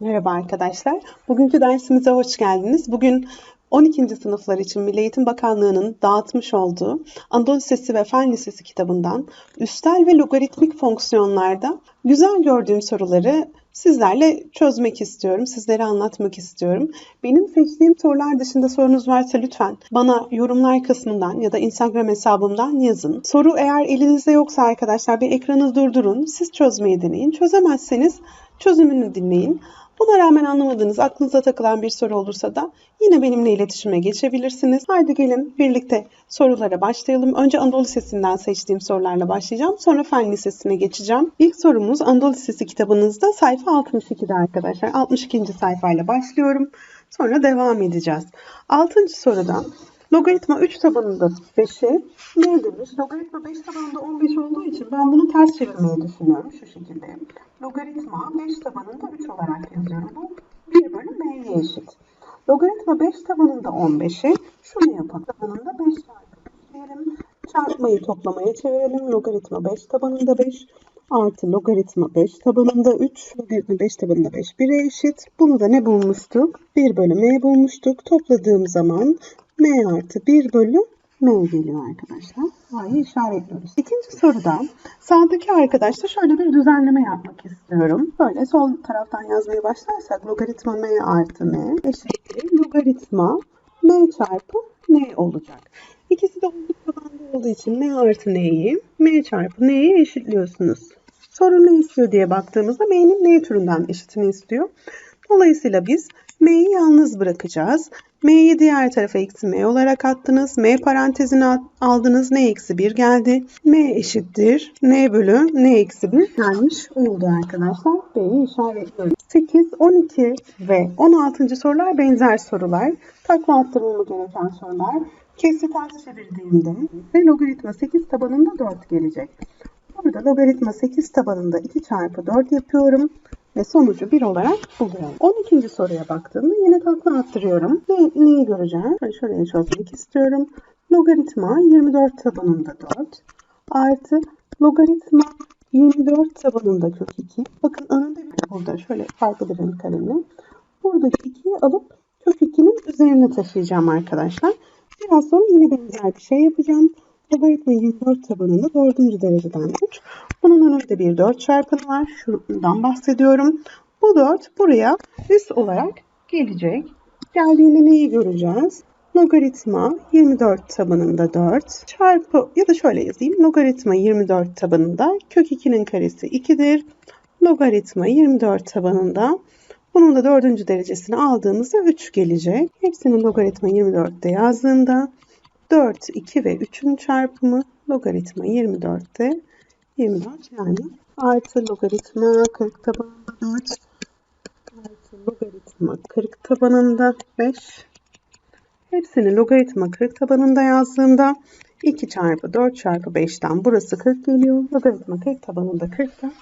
Merhaba arkadaşlar. Bugünkü dersimize hoş geldiniz. Bugün 12. sınıflar için Milli Eğitim Bakanlığı'nın dağıtmış olduğu Anadolu Lisesi ve Fen Lisesi kitabından üstel ve logaritmik fonksiyonlarda güzel gördüğüm soruları sizlerle çözmek istiyorum, sizlere anlatmak istiyorum. Benim seçtiğim sorular dışında sorunuz varsa lütfen bana yorumlar kısmından ya da Instagram hesabımdan yazın. Soru eğer elinizde yoksa arkadaşlar bir ekranı durdurun, siz çözmeyi deneyin. Çözemezseniz çözümünü dinleyin. Buna rağmen anlamadığınız, aklınıza takılan bir soru olursa da yine benimle iletişime geçebilirsiniz. Haydi gelin birlikte sorulara başlayalım. Önce Anadolu Lisesi'nden seçtiğim sorularla başlayacağım. Sonra Fen Lisesi'ne geçeceğim. İlk sorumuz Anadolu Lisesi kitabınızda sayfa 62'de arkadaşlar. 62. sayfayla başlıyorum. Sonra devam edeceğiz. 6. soruda Logaritma 3 tabanında 5'e ne demiş? Logaritma 5 tabanında 15 olduğu için ben bunu ters çevirmeyi düşünüyorum şu şekilde. Logaritma 5 tabanında 3 olarak yazıyorum. Bu 1 bölü m'ye eşit. Logaritma 5 tabanında 15'e şunu yapalım. Tabanında 5 çarpı Çarpmayı toplamaya çevirelim. Logaritma 5 tabanında 5 artı logaritma 5 tabanında 3. Logaritma 5 tabanında 5 1'e eşit. Bunu da ne bulmuştuk? 1 bölü m bulmuştuk. Topladığım zaman m artı 1 bölü m geliyor arkadaşlar. A'yı işaretliyoruz. İkinci soruda sağdaki arkadaşla şöyle bir düzenleme yapmak istiyorum. Böyle sol taraftan yazmaya başlarsak logaritma m artı m eşittir logaritma m çarpı n olacak. İkisi de olduk tabanda olduğu için m artı n'yi m çarpı n'ye eşitliyorsunuz. Soru ne istiyor diye baktığımızda m'nin n türünden eşitini istiyor. Dolayısıyla biz m'yi yalnız bırakacağız. M'yi diğer tarafa eksi M olarak attınız. M parantezine aldınız. N eksi 1 geldi. M eşittir. N bölü N eksi 1 gelmiş oldu arkadaşlar. B'yi işaretliyoruz. 8, 12 ve 16. sorular benzer sorular. Takla attırılma gereken sorular. Kesi ters çevirdiğimde ve logaritma 8 tabanında 4 gelecek. Burada logaritma 8 tabanında 2 çarpı 4 yapıyorum ve sonucu 1 olarak buluyorum. 12. soruya baktığımda yine takla attırıyorum. Ne, neyi göreceğim? Şöyle şuraya çözmek istiyorum. Logaritma 24 tabanında 4 artı logaritma 24 tabanında kök 2. Bakın önünde bir burada şöyle farklı bir renk kalemle. Buradaki 2'yi alıp kök 2'nin üzerine taşıyacağım arkadaşlar. Biraz sonra yine benzer bir şey yapacağım. Logaritma 24 tabanında 4. dereceden 3. Bunun önünde bir 4 çarpanı var. Şundan bahsediyorum. Bu 4 buraya üst olarak gelecek. Geldiğinde neyi göreceğiz? Logaritma 24 tabanında 4 çarpı ya da şöyle yazayım. Logaritma 24 tabanında kök 2'nin karesi 2'dir. Logaritma 24 tabanında bunun da dördüncü derecesini aldığımızda 3 gelecek. Hepsinin logaritma 24'te yazdığımda 4, 2 ve 3'ün çarpımı logaritma 24'te 24 yani artı logaritma 40 tabanında 4 artı logaritma 40 tabanında 5 hepsini logaritma 40 tabanında yazdığımda 2 çarpı 4 çarpı 5'ten burası 40 geliyor. Logaritma 40 tabanında 40'ta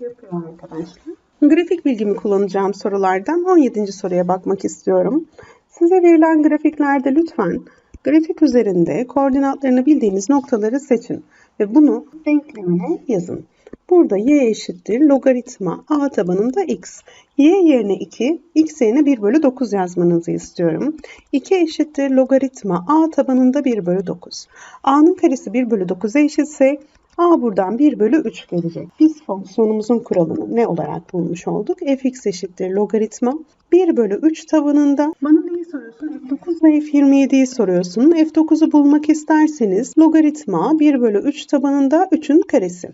yapıyor arkadaşlar. Grafik bilgimi kullanacağım sorulardan 17. soruya bakmak istiyorum. Size verilen grafiklerde lütfen grafik üzerinde koordinatlarını bildiğiniz noktaları seçin ve bunu denklemine yazın. Burada y eşittir logaritma a tabanında x. y yerine 2, x yerine 1 bölü 9 yazmanızı istiyorum. 2 eşittir logaritma a tabanında 1 bölü 9. a'nın karesi 1 bölü 9'a eşitse a buradan 1 bölü 3 gelecek. Biz fonksiyonumuzun kuralını ne olarak bulmuş olduk? fx eşittir logaritma 1 bölü 3 tabanında. Bana soruyorsun? F9 ve F27'yi soruyorsun. F9'u bulmak isterseniz logaritma 1 bölü 3 tabanında 3'ün karesi.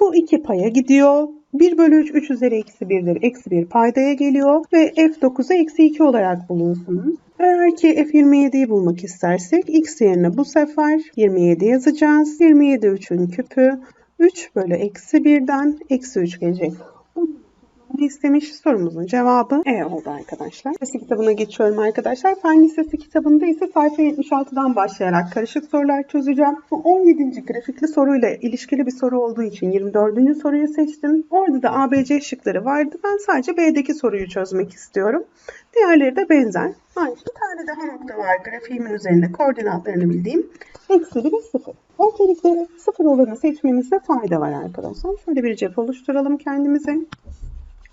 Bu iki paya gidiyor. 1 bölü 3 3 üzeri eksi 1'dir. Eksi 1 paydaya geliyor ve F9'u eksi 2 olarak buluyorsunuz. Eğer ki F27'yi bulmak istersek x yerine bu sefer 27 yazacağız. 27 3'ün küpü 3 bölü eksi 1'den eksi 3 gelecek istemiş sorumuzun cevabı E oldu arkadaşlar. Lisesi kitabına geçiyorum arkadaşlar. Fen Lisesi kitabında ise sayfa 76'dan başlayarak karışık sorular çözeceğim. Bu 17. grafikli soruyla ilişkili bir soru olduğu için 24. soruyu seçtim. Orada da ABC şıkları vardı. Ben sadece B'deki soruyu çözmek istiyorum. Diğerleri de benzer. Aynı bir tane daha nokta var grafiğimin üzerinde koordinatlarını bildiğim. Eksi 1 0. Öncelikle 0 olanı seçmemizde fayda var arkadaşlar. Şöyle bir cep oluşturalım kendimize.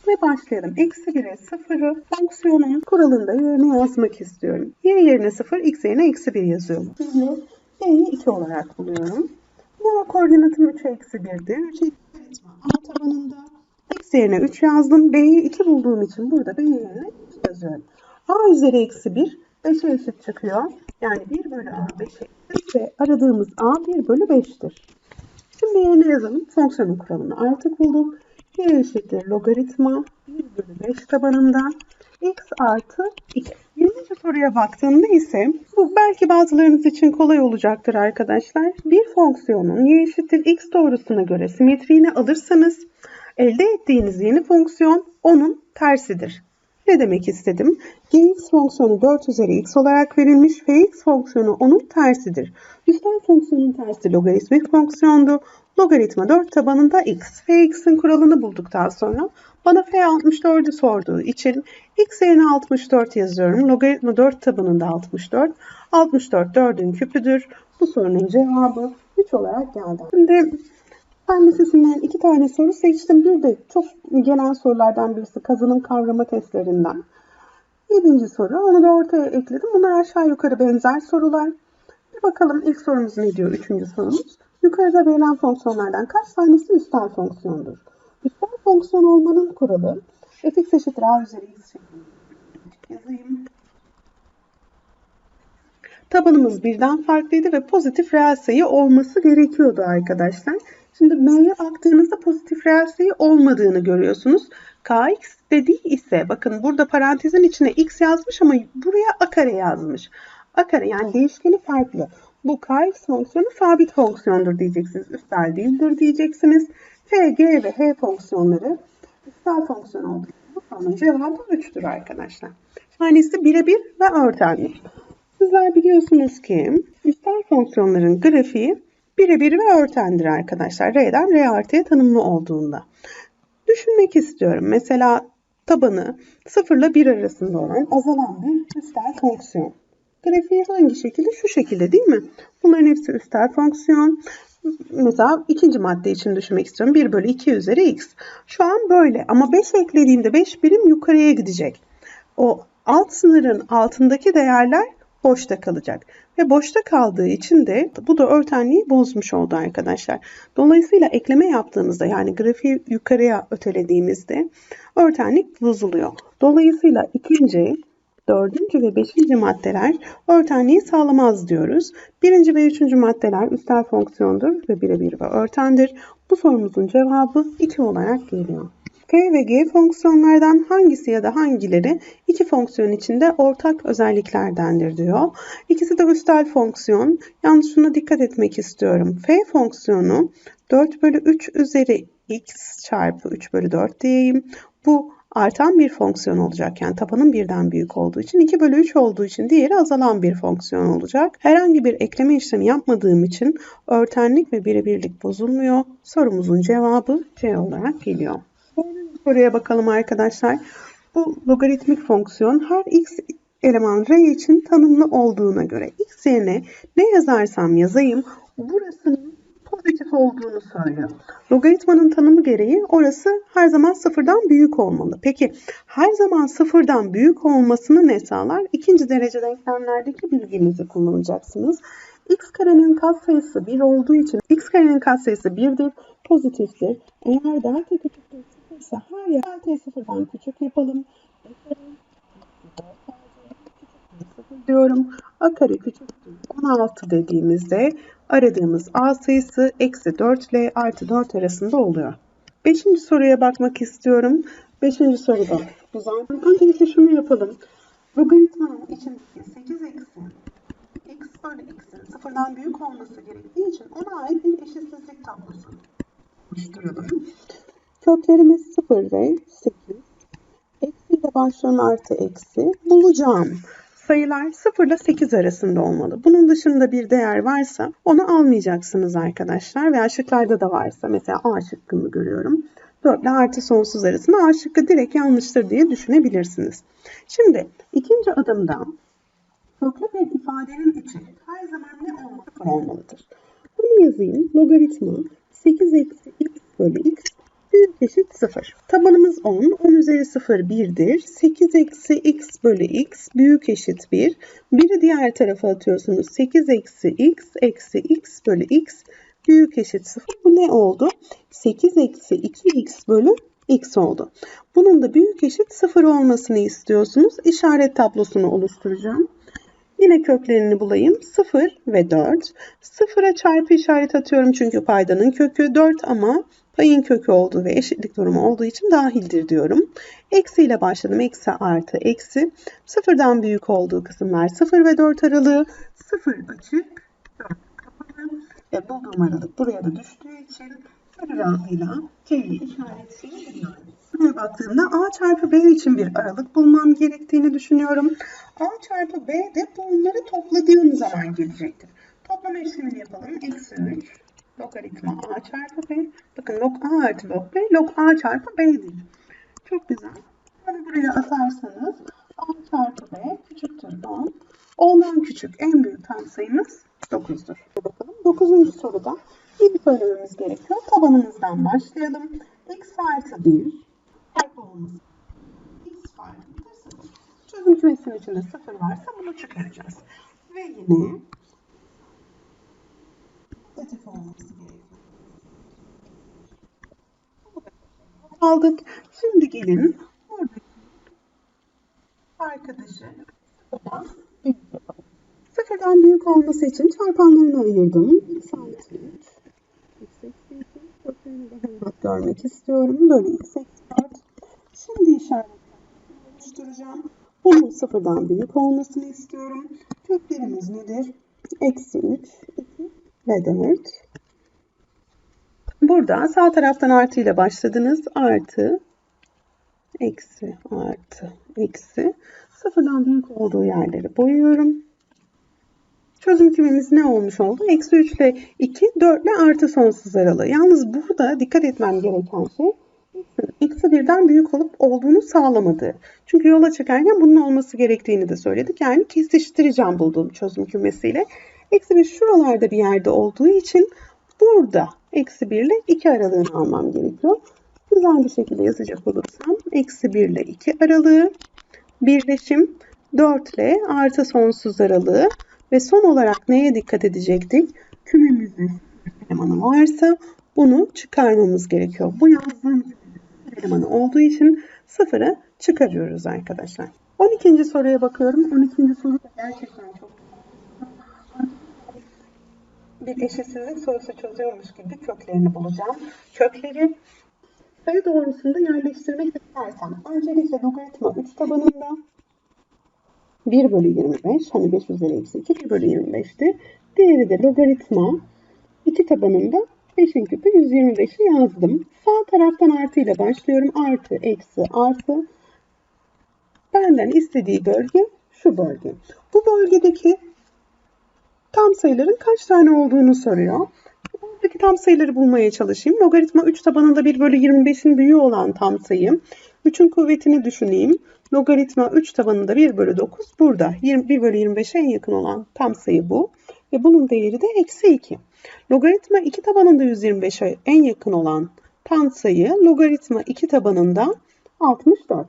Ve başlayalım. Eksi 1'e 0'ı fonksiyonun kuralında yerine yazmak istiyorum. Y yerine 0, x yerine eksi 1 yazıyorum. Şimdi y'yi 2 olarak buluyorum. Y koordinatım 3'e eksi 1'di. 3'e A tabanında x yerine 3 yazdım. B'yi 2 bulduğum için burada B yerine 2 yazıyorum. A üzeri eksi 1 5'e eşit çıkıyor. Yani 1 bölü A 5'e eşit ve aradığımız A 1 bölü 5'tir. Şimdi yerine yazalım. Fonksiyonun kuralını artık bulduk. Y eşittir logaritma 1 bölü 5 tabanında x artı 2. 20. soruya baktığımda ise bu belki bazılarınız için kolay olacaktır arkadaşlar. Bir fonksiyonun y eşittir x doğrusuna göre simetriğini alırsanız elde ettiğiniz yeni fonksiyon onun tersidir. Ne demek istedim? gx fonksiyonu 4 üzeri x olarak verilmiş. fx fonksiyonu onun tersidir. Üstel fonksiyonun tersi logaritmik fonksiyondu. Logaritma 4 tabanında x. fx'in kuralını bulduktan sonra bana f 64'ü sorduğu için x yerine 64 yazıyorum. Logaritma 4 tabanında 64. 64 4'ün küpüdür. Bu sorunun cevabı 3 olarak geldi. Şimdi ben de sizinle iki tane soru seçtim. Bir de çok gelen sorulardan birisi kazanım kavrama testlerinden. Yedinci soru. Onu da ortaya ekledim. Bunlar aşağı yukarı benzer sorular. Bir bakalım ilk sorumuz ne diyor? Üçüncü sorumuz. Yukarıda verilen fonksiyonlardan kaç tanesi üstel fonksiyondur? Üstel fonksiyon olmanın kuralı fx eşittir a üzeri x yazayım. Tabanımız birden farklıydı ve pozitif reel sayı olması gerekiyordu arkadaşlar. Şimdi m'ye baktığınızda pozitif reel sayı olmadığını görüyorsunuz. kx dediği ise bakın burada parantezin içine x yazmış ama buraya a kare yazmış. a kare yani değişkeni farklı. Bu kx fonksiyonu sabit fonksiyondur diyeceksiniz. Üstel değildir diyeceksiniz. f, g ve h fonksiyonları üstel fonksiyon olduğu bu sorunun cevabı 3'tür arkadaşlar. Tanesi birebir ve örtenli. Sizler biliyorsunuz ki üstel fonksiyonların grafiği birebir ve örtendir arkadaşlar. R'den R artıya tanımlı olduğunda. Düşünmek istiyorum. Mesela tabanı 0 ile 1 arasında olan azalan bir üstel fonksiyon. Grafiği hangi şekilde? Şu şekilde değil mi? Bunların hepsi üstel fonksiyon. Mesela ikinci madde için düşünmek istiyorum. 1 bölü 2 üzeri x. Şu an böyle ama 5 eklediğimde 5 birim yukarıya gidecek. O alt sınırın altındaki değerler boşta kalacak. Ve boşta kaldığı için de bu da örtenliği bozmuş oldu arkadaşlar. Dolayısıyla ekleme yaptığımızda yani grafiği yukarıya ötelediğimizde örtenlik bozuluyor. Dolayısıyla ikinci, dördüncü ve beşinci maddeler örtenliği sağlamaz diyoruz. Birinci ve üçüncü maddeler üstel fonksiyondur ve birebir ve örtendir. Bu sorumuzun cevabı 2 olarak geliyor. F ve G fonksiyonlardan hangisi ya da hangileri iki fonksiyon içinde ortak özelliklerdendir diyor. İkisi de üstel fonksiyon. Yalnız şuna dikkat etmek istiyorum. F fonksiyonu 4 bölü 3 üzeri x çarpı 3 bölü 4 diyeyim. Bu artan bir fonksiyon olacak. Yani tabanın birden büyük olduğu için 2 bölü 3 olduğu için diğeri azalan bir fonksiyon olacak. Herhangi bir ekleme işlemi yapmadığım için örtenlik ve birebirlik bozulmuyor. Sorumuzun cevabı C olarak geliyor soruya bakalım arkadaşlar. Bu logaritmik fonksiyon her x eleman r için tanımlı olduğuna göre x yerine ne yazarsam yazayım burasının pozitif olduğunu söylüyor. Logaritmanın tanımı gereği orası her zaman sıfırdan büyük olmalı. Peki her zaman sıfırdan büyük olmasını ne sağlar? İkinci derece denklemlerdeki bilginizi kullanacaksınız. x karenin katsayısı 1 olduğu için x karenin katsayısı 1'dir, pozitiftir. Eğer delta küçüktür ise her yer t sıfırdan küçük yapalım. diyorum. A kare küçüktür 16 dediğimizde aradığımız A sayısı eksi 4 ile artı 4 arasında oluyor. Beşinci soruya bakmak istiyorum. Beşinci soruda bu zaten. Öncelikle şunu yapalım. Logaritmanın içindeki 8 eksi x bölü x'in sıfırdan büyük olması gerektiği için ona ait bir eşitsizlik tablosu oluşturalım. Köklerimiz 0 ve 8. Eksi ile başlayan artı eksi. Bulacağım sayılar 0 ile 8 arasında olmalı. Bunun dışında bir değer varsa onu almayacaksınız arkadaşlar. Veya şıklarda da varsa mesela A şıkkını görüyorum. 4 ile artı sonsuz arasında A şıkkı direkt yanlıştır diye düşünebilirsiniz. Şimdi ikinci adımda köklü bir ifadenin içi her zaman ne olmalı olmalıdır. Bunu yazayım. Logaritma 8 eksi x bölü x büyük eşit 0. Tabanımız 10. 10 üzeri 0 1'dir. 8 eksi x bölü x büyük eşit 1. 1'i diğer tarafa atıyorsunuz. 8 eksi x eksi x bölü x büyük eşit 0. Bu ne oldu? 8 eksi 2x bölü x oldu. Bunun da büyük eşit 0 olmasını istiyorsunuz. İşaret tablosunu oluşturacağım. Yine köklerini bulayım. 0 ve 4. 0'a çarpı işaret atıyorum çünkü paydanın kökü 4 ama payın kökü olduğu ve eşitlik durumu olduğu için dahildir diyorum. Eksi ile başladım. Eksi artı eksi. Sıfırdan büyük olduğu kısımlar 0 ve 4 aralığı. 0 açık, 4 kapalı. Ve bulduğum aralık buraya da düştüğü için gönül rahatlığıyla C'yi işaretleyebiliyorum. Buraya baktığımda A çarpı B için bir aralık bulmam gerektiğini düşünüyorum. A çarpı B de bunları topladığım zaman gelecektir. Toplama işlemini yapalım. Eksi 3 logaritma A çarpı B. Bakın log A artı log B, log A çarpı B değil. Çok güzel. Bunu buraya atarsanız A çarpı B küçüktür 10. 10'dan küçük en büyük tam sayımız 9'dur. Bakalım 9. soruda bir söylememiz gerekiyor. Tabanımızdan başlayalım. x artı 1 farklı olması. x farklı 0. Çözüm kümesinin içinde 0 varsa bunu çıkaracağız. Ve yine pozitif olması gerekiyor. Aldık. Şimdi gelin buradaki arkadaşı sıfırdan büyük olması için çarpanlarını ayırdım. x artı 3, x eksi 2, köklerini de hemen görmek istiyorum. Böyle x eksi 4. Şimdi işaret oluşturacağım. Bunun sıfırdan büyük olmasını istiyorum. Köklerimiz nedir? Eksi 3, 2 ve 4. Burada sağ taraftan artı ile başladınız. Artı, eksi, artı, eksi. Sıfırdan büyük olduğu yerleri boyuyorum. Çözüm kümemiz ne olmuş oldu? Eksi 3 ile 2, 4 ile artı sonsuz aralığı. Yalnız burada dikkat etmem gereken şey eksi birden büyük olup olduğunu sağlamadı. Çünkü yola çıkarken bunun olması gerektiğini de söyledik. Yani kesiştireceğim bulduğum çözüm kümesiyle. Eksi bir şuralarda bir yerde olduğu için burada eksi 1 ile 2 aralığını almam gerekiyor. Güzel bir şekilde yazacak olursam eksi 1 ile 2 aralığı birleşim 4 ile artı sonsuz aralığı ve son olarak neye dikkat edecektik? Kümemizde elemanı varsa bunu çıkarmamız gerekiyor. Bu yazdığım elemanı olduğu için sıfırı çıkarıyoruz arkadaşlar. 12. soruya bakıyorum. 12. soru da gerçekten çok bir eşitsizlik sorusu çözüyormuş gibi köklerini bulacağım. Kökleri sayı doğrusunda yerleştirmek istersem öncelikle logaritma 3 tabanında 1 bölü 25 hani 5 üzeri eksi 2 1 bölü 25'ti. Diğeri de logaritma 2 tabanında 5'in küpü 125'i yazdım. Sağ taraftan artı ile başlıyorum. Artı, eksi, artı. Benden istediği bölge şu bölge. Bu bölgedeki tam sayıların kaç tane olduğunu soruyor. Buradaki tam sayıları bulmaya çalışayım. Logaritma 3 tabanında 1 bölü 25'in büyüğü olan tam sayı. 3'ün kuvvetini düşüneyim. Logaritma 3 tabanında 1 bölü 9 burada. 1 bölü 25'e en yakın olan tam sayı bu. Ve bunun değeri de eksi 2. Logaritma 2 tabanında 125'e en yakın olan tam sayı logaritma 2 tabanında 64.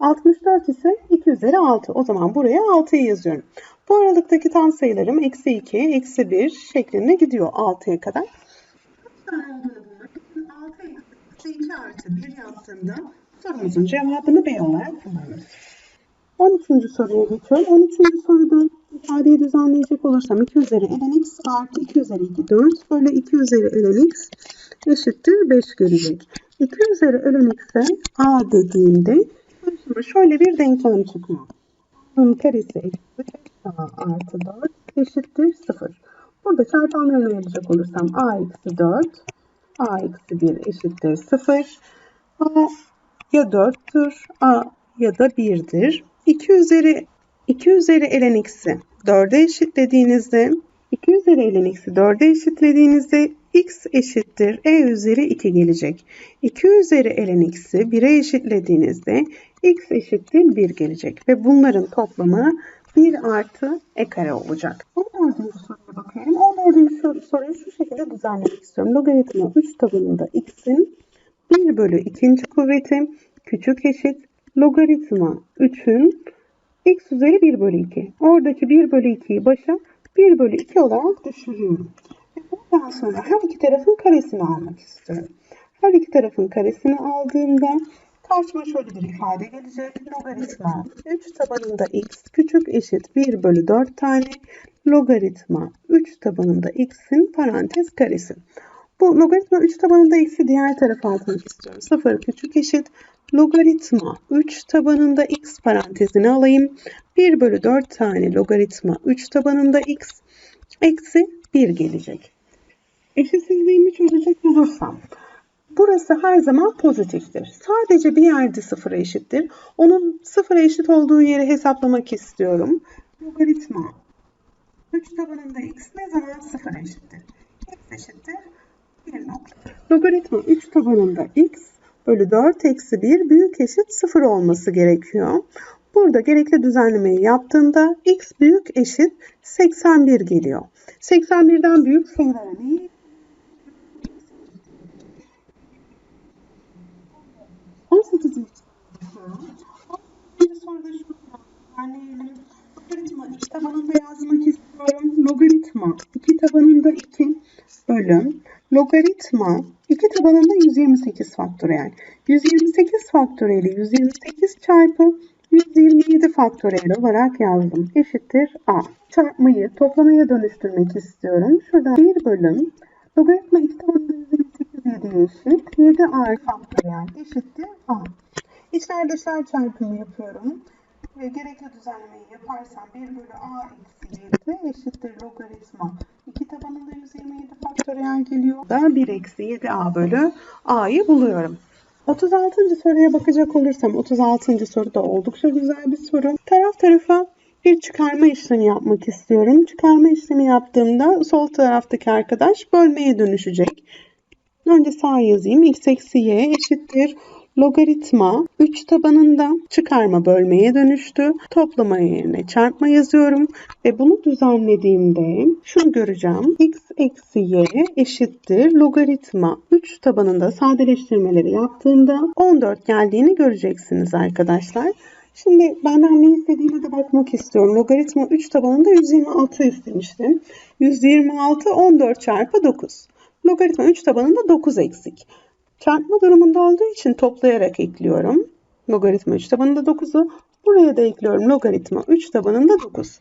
64 ise 2 üzeri 6. O zaman buraya 6'yı yazıyorum. Bu aralıktaki tam sayılarım eksi 2, eksi 1 şeklinde gidiyor 6'ya kadar. Kaç tane olduğunu bulmak için 6 eksi 2 artı 1 yaptığımda sorumuzun cevabını B olarak kullanırız. 13. soruya geçiyorum. 13. soruda ifadeyi düzenleyecek olursam 2 üzeri ln x artı 2 üzeri 2 4 böyle 2 üzeri ln x eşittir 5 gelecek. 2 üzeri ln x'e a dediğimde karşıma şöyle bir denklem çıkıyor. Bunun karesi eksi 5 a artı 4 eşittir 0. Burada çarpanlarını ayıracak olursam a eksi 4 a eksi 1 eşittir 0. a ya 4'tür a ya da 1'dir. 2 üzeri 2 üzeri ln x'i 4'e eşitlediğinizde 2 üzeri ln x'i 4'e eşitlediğinizde x eşittir e üzeri 2 gelecek. 2 üzeri ln x'i 1'e eşitlediğinizde x eşittir 1 gelecek. Ve bunların toplamı 1 artı e kare olacak. 14. soruya bakıyorum. 14. soruyu şu şekilde düzenlemek istiyorum. Logaritma 3 tabanında x'in 1 bölü ikinci kuvveti küçük eşit logaritma 3'ün x üzeri 1 bölü 2. Oradaki 1 bölü 2'yi başa 1 bölü 2 olarak düşürüyorum. Ve Bundan sonra her iki tarafın karesini almak istiyorum. Her iki tarafın karesini aldığımda karşıma şöyle bir ifade gelecek. Logaritma 3 tabanında x küçük eşit 1 bölü 4 tane logaritma 3 tabanında x'in parantez karesi. Bu logaritma 3 tabanında x'i diğer tarafa atmak istiyorum. 0 küçük eşit logaritma 3 tabanında x parantezine alayım. 1 bölü 4 tane logaritma 3 tabanında x eksi 1 gelecek. Eşitsizliğimi çözecek olursam burası her zaman pozitiftir. Sadece bir yerde sıfıra eşittir. Onun sıfıra eşit olduğu yeri hesaplamak istiyorum. Logaritma 3 tabanında x ne zaman sıfıra eşittir? x eşittir 1 nokta. Logaritma 3 tabanında x bölü 4 eksi 1 büyük eşit 0 olması gerekiyor. Burada gerekli düzenlemeyi yaptığında x büyük eşit 81 geliyor. 81'den büyük sayılara neyi 18 Bir soruda şu düzenleyelim. Logaritma 2 tabanında yazmak istiyorum. Logaritma 2 tabanında 2 bölüm. Logaritma 2 tabanında 128 faktöriyel. 128 faktöriyeli 128 çarpı 127 faktöriyel olarak yazdım. Eşittir A. Çarpmayı toplamaya dönüştürmek istiyorum. Şurada 1 bölüm. Logaritma 2 tabanında 128 7 eşit. 7 A faktöriyel eşittir A. İçler dışlar çarpımı yapıyorum. Ve gerekli düzenlemeyi yaparsam 1 bölü a eksi 7 eşittir logaritma 2 tabanında 127 faktöriyel geliyor. Da 1 eksi 7a bölü a'yı buluyorum. 36. soruya bakacak olursam 36. soru da oldukça güzel bir soru. Taraf tarafa bir çıkarma işlemi yapmak istiyorum. Çıkarma işlemi yaptığımda sol taraftaki arkadaş bölmeye dönüşecek. Önce sağ yazayım. x eksi y eşittir logaritma 3 tabanında çıkarma bölmeye dönüştü. Toplama yerine çarpma yazıyorum ve bunu düzenlediğimde şunu göreceğim. x eksi y eşittir logaritma 3 tabanında sadeleştirmeleri yaptığımda 14 geldiğini göreceksiniz arkadaşlar. Şimdi benden ne istediğine de bakmak istiyorum. Logaritma 3 tabanında 126 istemiştim. 126 14 çarpı 9. Logaritma 3 tabanında 9 eksik. Çarpma durumunda olduğu için toplayarak ekliyorum. Logaritma 3 tabanında 9'u. Buraya da ekliyorum. Logaritma 3 tabanında 9.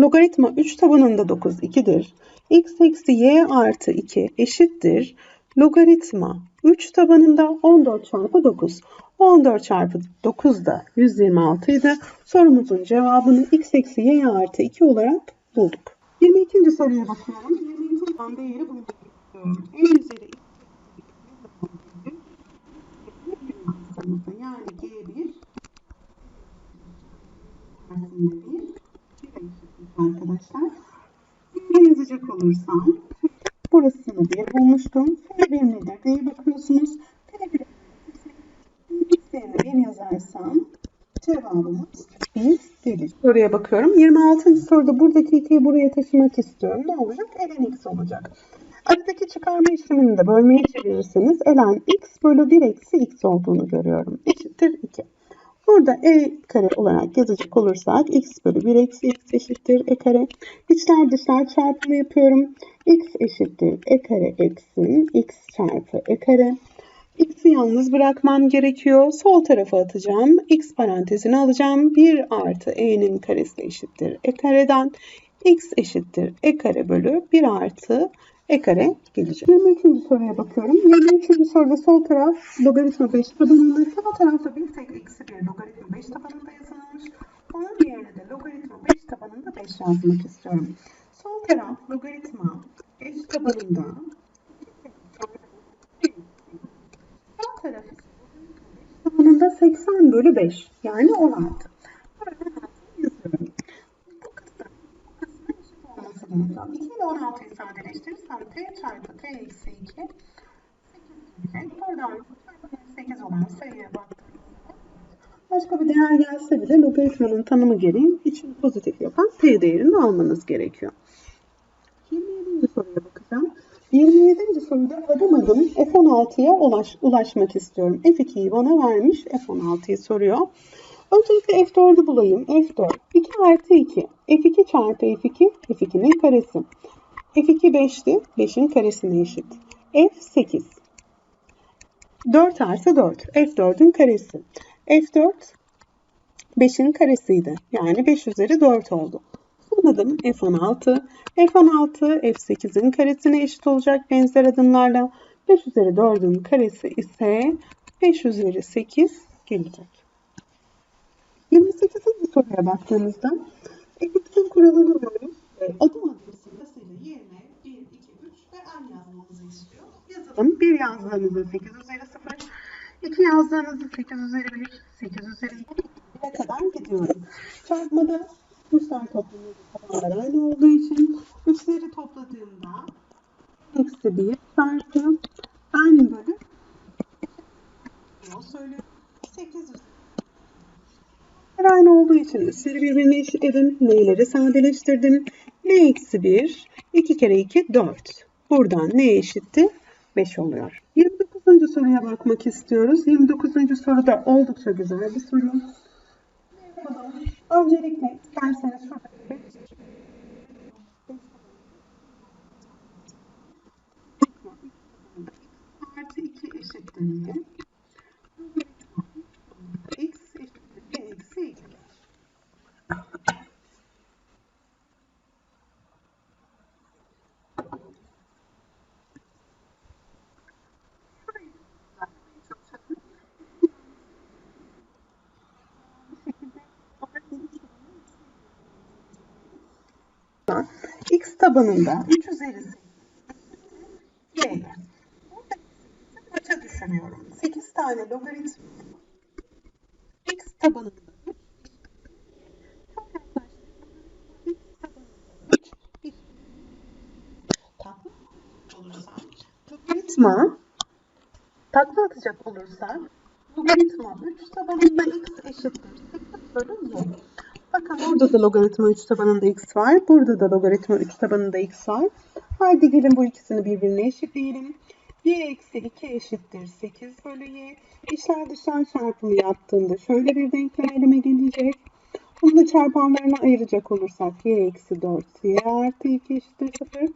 Logaritma 3 tabanında 9 2'dir. x eksi y artı 2 eşittir. Logaritma 3 tabanında 14 çarpı 9. 14 çarpı 9 da 126 idi. Sorumuzun cevabını x eksi y artı 2 olarak bulduk. 22. soruya bakıyorum. 22 olan değeri istiyorum. En üzeri yani G1 aslında bir arkadaşlar. Bir yazacak olursam burasını bir bulmuştum. F1 nedir diye bakıyorsunuz. F1 x'lerine bir yazarsam cevabımız 1 gelir. Soruya bakıyorum. 26. soruda buradaki 2'yi buraya taşımak istiyorum. Ne olacak? ln x olacak. Aradaki çıkarma işlemini de bölmeye çevirirseniz ln x bölü 1 eksi x olduğunu görüyorum. Eşittir 2. Burada e kare olarak yazacak olursak x bölü 1 eksi x eşittir e kare. İçler dışlar çarpımı yapıyorum. x eşittir e kare eksi x çarpı e kare. X'i yalnız bırakmam gerekiyor. Sol tarafa atacağım. X parantezini alacağım. 1 artı e'nin karesi eşittir e kareden. X eşittir e kare bölü 1 artı e kare gelecek. 23. soruya bakıyorum. 23. soruda sol taraf logaritma 5 tabanında, sağ tarafta bir tek eksi 1 logaritma 5 tabanında yazılmış. Onun yerine de logaritma 5 tabanında 5 yazmak istiyorum. Sol taraf logaritma 5 tabanında sağ taraf tabanında 80 bölü 5 yani 16. Burada yazıyorum. Bu kısım, bu kısmın eşit olması gerekiyor. 2 ile 16'yı sadeleştirirsem t çarpı t eksi 2 8 gelecek. Buradan çarpı 8 olan sayıya baktığımızda başka bir değer gelse bile logaritmanın tanımı gereği için pozitif yapan t değerini almanız gerekiyor. 27. soruya bakacağım. 27. soruda adım adım F16'ya ulaş, ulaşmak istiyorum. F2'yi bana vermiş, F16'yı soruyor. Öncelikle F4'ü bulayım. F4, 2 artı 2. F2 çarpı F2, F2'nin karesi. F2 5'ti, 5'in karesine eşit. F8, 4 artı 4, F4'ün karesi. F4, 5'in karesiydi. Yani 5 üzeri 4 oldu. Son adım F16. F16 F8'in karesine eşit olacak benzer adımlarla. 5 üzeri 4'ün karesi ise 5 üzeri 8 gelecek. 28. soruya baktığımızda eklipsin kuralını görüyoruz. Adım adım sırasıyla yerine 1, 2, 3 ve n yazmamızı istiyor. Yazalım. 1 yazdığınızda 8 üzeri 0, 2 yazdığınızda 8 üzeri 1, 8 üzeri 2'ye kadar gidiyorum. Çarpmada üstler toplamı tabanlar aynı olduğu için üstleri topladığımda eksi 1 çarpı n bölü o söylüyor. 8 üzeri aynı olduğu için üstleri birbirine eşitledim. N'leri sadeleştirdim. N eksi 1, 2 kere 2, 4. Buradan ne eşitti? 5 oluyor. 29. soruya bakmak istiyoruz. 29. soruda oldukça güzel bir soru. Öncelikle isterseniz şurada artı 2 eşittir y. x eşittir y eksi 2. x tabanında 3 üzeri 8 y. Burada kaça düşünüyorum? 8 tane logaritm x tabanında 3 çok yaklaştık. x tabanında 3 takla olursa logaritma takla atacak olursak logaritma 3 tabanında x eşittir 8 bölü y. Bakın burada da logaritma 3 tabanında x var. Burada da logaritma 3 tabanında x var. Haydi gelin bu ikisini birbirine eşitleyelim. y eksi 2 eşittir 8 bölü y. İçler dışlar çarpımı yaptığında şöyle bir denklem elime gelecek. Bunu da çarpanlarına ayıracak olursak y eksi 4 y artı 2 eşittir 0.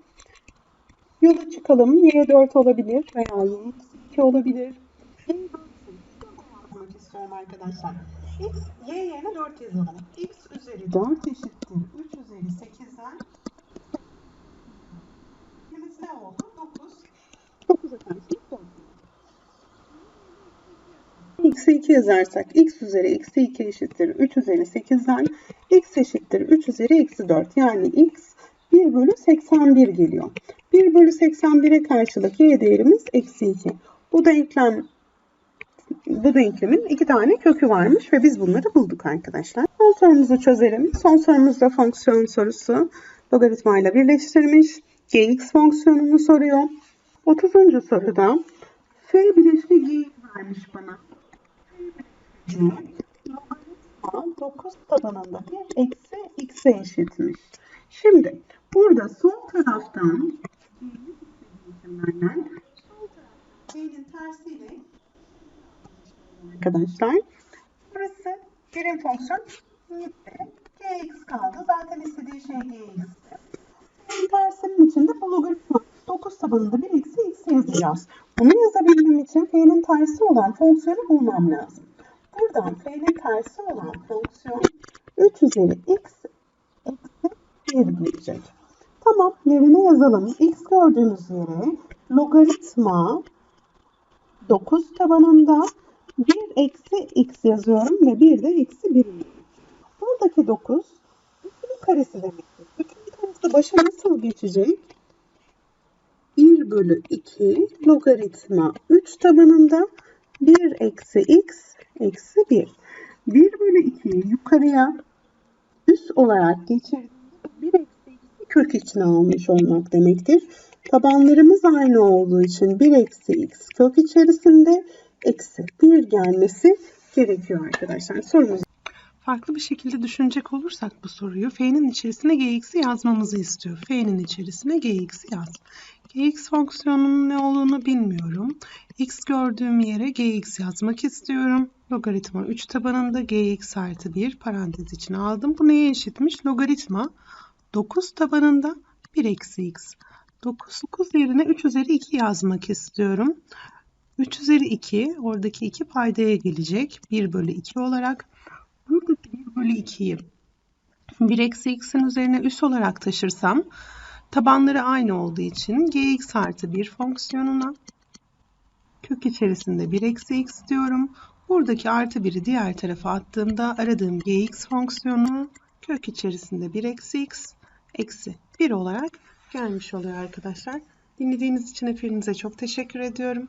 Yola çıkalım. y 4 olabilir veya y eksi 2 olabilir. Y 4 yazmak istiyorum arkadaşlar. X, y yerine 4 yazalım. x üzeri 4 eşittir 3 üzeri 8'den Birimiz ne oldu? 9. 9'a karşılık 4. X'i 2 yazarsak x üzeri eksi 2 eşittir 3 üzeri 8'den x eşittir 3 üzeri eksi 4. Yani x 1 bölü 81 geliyor. 1 bölü 81'e karşılık y değerimiz eksi 2. Bu denklem bu denklemin iki tane kökü varmış ve biz bunları bulduk arkadaşlar. Son sorumuzu çözelim. Son sorumuzda fonksiyon sorusu logaritma ile birleştirmiş. gx fonksiyonunu soruyor. 30. soruda f bileşki g vermiş bana. Logaritma 9 tabanında bir eksi x'e eşitmiş. Şimdi burada sol taraftan g'nin tersiyle arkadaşlar. Burası birim fonksiyon gitti. gx kaldı. Zaten istediği şey gx'ti. Bunun tersinin içinde bu logaritma 9 tabanında bir eksi x yazacağız. Bunu yazabilmem için f'nin tersi olan fonksiyonu bulmam lazım. Buradan f'nin tersi olan fonksiyon 3 üzeri x eksi 1 gelecek. Tamam yerine yazalım. x gördüğünüz yere logaritma 9 tabanında 1 eksi x yazıyorum ve 1 de eksi 1 Buradaki 9 3'ün karesi demektir. 3'ün karesi başa nasıl geçecek? 1 bölü 2 logaritma 3 tabanında 1 eksi x eksi 1. 1 bölü 2'yi yukarıya üst olarak geçirdiğimde 1 eksi x'i kök içine almış olmak demektir. Tabanlarımız aynı olduğu için 1 eksi x kök içerisinde eksi 1 gelmesi gerekiyor arkadaşlar. Sorumuz Farklı bir şekilde düşünecek olursak bu soruyu f'nin içerisine gx'i yazmamızı istiyor. f'nin içerisine gx'i yaz. gx fonksiyonunun ne olduğunu bilmiyorum. x gördüğüm yere gx yazmak istiyorum. Logaritma 3 tabanında gx artı 1 parantez içine aldım. Bu neye eşitmiş? Logaritma 9 tabanında 1 eksi x. 9, 9 yerine 3 üzeri 2 yazmak istiyorum. 3 üzeri 2, oradaki 2 paydaya gelecek. 1 bölü 2 olarak. Buradaki 1 bölü 2'yi 1 eksi x'in üzerine üs olarak taşırsam tabanları aynı olduğu için gx artı 1 fonksiyonuna kök içerisinde 1 eksi x diyorum. Buradaki artı 1'i diğer tarafa attığımda aradığım gx fonksiyonu kök içerisinde 1 eksi x eksi 1 olarak gelmiş oluyor arkadaşlar. Dinlediğiniz için hepinize çok teşekkür ediyorum.